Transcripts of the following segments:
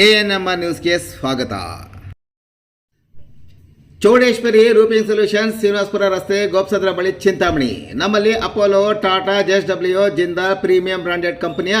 A N R ನ್ಯೂಸ್ಗೆ ಸ್ವಾಗತ. Chowdeshwari roofing solutions Srinivaspur ರಸ್ತೆ ಗೋಪ್ಸದ್ರ ಬಳಿ ಚಿಂತಾಮಣಿ. ನಮ್ಮಲ್ಲಿ Apollo, Tata J S W, Jindal, premium branded ಕಂಪನಿಯ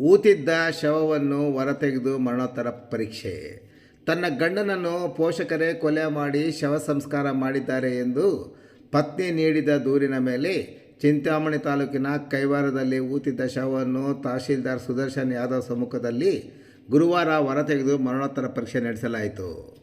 ಊತಿದ್ದ ಶವವನ್ನು ಹೊರತೆಗೆದು ಮರಣೋತ್ತರ ಪರೀಕ್ಷೆ. ತನ್ನ ಗಂಡನನ್ನು ಪೋಷಕರೇ ಕೊಲೆ ಮಾಡಿ ಶವ ಸಂಸ್ಕಾರ ಮಾಡಿದ್ದಾರೆ ಎಂದು ಪತ್ನಿ ನೀಡಿದ ದೂರಿನ ಮೇಲೆ ಚಿಂತಾಮಣಿ ತಾಲೂಕಿನ ಕೈವಾರದಲ್ಲಿ ಊತಿದ್ದ ಶವವನ್ನು ತಹಶೀಲ್ದಾರ್ ಸುದರ್ಶನ್ ಯಾದವ್ ಸಮ್ಮುಖದಲ್ಲಿ ಗುರುವಾರ ಹೊರತೆಗೆದು ಮರಣೋತ್ತರ ಪರೀಕ್ಷೆ ನಡೆಸಲಾಯಿತು.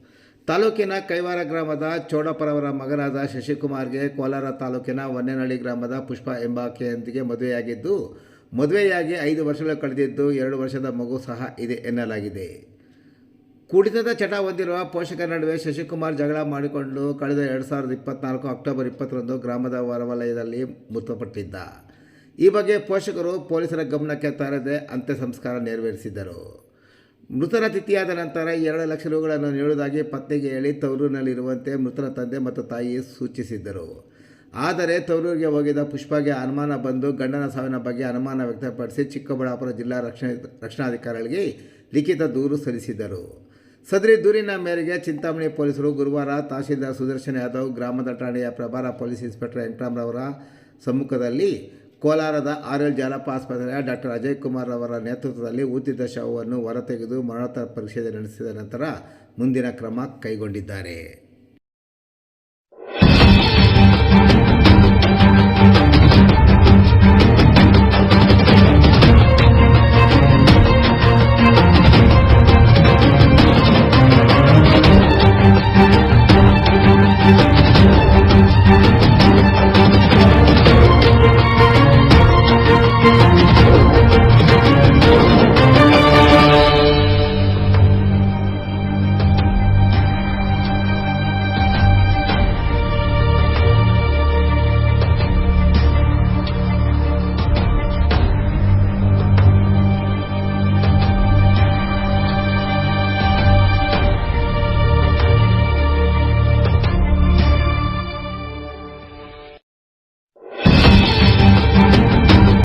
ತಾಲೂಕಿನ ಕೈವಾರ ಗ್ರಾಮದ ಚೋಡಪ್ಪರವರ ಮಗನಾದ ಶಶಿಕುಮಾರ್ಗೆ ಕೋಲಾರ ತಾಲೂಕಿನ ಹೊನ್ನೇನಹಳ್ಳಿ ಗ್ರಾಮದ ಪುಷ್ಪ ಎಂಬಾಕೆಯೊಂದಿಗೆ ಮದುವೆಯಾಗಿದ್ದು ಮದುವೆಯಾಗಿ ಐದು ವರ್ಷಗಳು ಕಳೆದಿದ್ದು ಎರಡು ವರ್ಷದ ಮಗು ಸಹ ಇದೆ ಎನ್ನಲಾಗಿದೆ. ಕುಡಿತದ ಚಟ ಹೊಂದಿರುವ ಪೋಷಕರ ನಡುವೆ ಶಶಿಕುಮಾರ್ ಜಗಳ ಮಾಡಿಕೊಂಡು ಕಳೆದ ಎರಡು ಸಾವಿರದ ಇಪ್ಪತ್ನಾಲ್ಕು ಅಕ್ಟೋಬರ್ ಇಪ್ಪತ್ತರಂದು ಗ್ರಾಮದ ಹೊರವಲಯದಲ್ಲಿ ಮೃತಪಟ್ಟಿದ್ದ. ಈ ಬಗ್ಗೆ ಪೋಷಕರು ಪೊಲೀಸರ ಗಮನಕ್ಕೆ ತರದೆ ಅಂತ್ಯ ಸಂಸ್ಕಾರ ನೆರವೇರಿಸಿದ್ದರು ಮೃತರ ತಿಥಿಯಾದ ನಂತರ ಎರಡು ಲಕ್ಷ ರೂಗಳನ್ನು ನೀಡುವುದಾಗಿ ಪತ್ನಿಗೆ ಹೇಳಿ ತವರೂರಿನಲ್ಲಿರುವಂತೆ ಮೃತರ ತಂದೆ ಮತ್ತು ತಾಯಿ ಸೂಚಿಸಿದ್ದರು. ಆದರೆ ತವರೂರಿಗೆ ಹೋಗಿದ್ದ ಪುಷ್ಪಗೆ ಅನುಮಾನ ಬಂದು ಗಂಡನ ಸಾವಿನ ಬಗ್ಗೆ ಅನುಮಾನ ವ್ಯಕ್ತಪಡಿಸಿ ಚಿಕ್ಕಬಳ್ಳಾಪುರ ಜಿಲ್ಲಾ ರಕ್ಷಣೆ ರಕ್ಷಣಾಧಿಕಾರಿಗಳಿಗೆ ಲಿಖಿತ ದೂರು ಸಲ್ಲಿಸಿದರು ಸದರಿ ದೂರಿನ ಮೇರೆಗೆ ಚಿಂತಾಮಣಿ ಪೊಲೀಸರು ಗುರುವಾರ ತಹಶೀಲ್ದಾರ್ ಸುದರ್ಶನ್ ಯಾದವ್, ಗ್ರಾಮದ ಠಾಣೆಯ ಪ್ರಭಾರ ಪೊಲೀಸ್ ಇನ್ಸ್ಪೆಕ್ಟರ್ ವೆಂಕಟರಾಮ್ರವರ ಸಮ್ಮುಖದಲ್ಲಿ ಕೋಲಾರದ ಆರ್ ಎಲ್ ಜಾಲಪ್ಪ ಆಸ್ಪತ್ರೆಯ ಡಾಕ್ಟರ್ ಅಜಯ್ ಕುಮಾರ್ ಅವರ ನೇತೃತ್ವದಲ್ಲಿ ಊತಿದ್ದ ಶವವನ್ನು ಹೊರತೆಗೆದು ಮರಣೋತ್ತರ ಪರೀಕ್ಷೆ ನಡೆಸಿದ ನಂತರ ಮುಂದಿನ ಕ್ರಮ ಕೈಗೊಂಡಿದ್ದಾರೆ.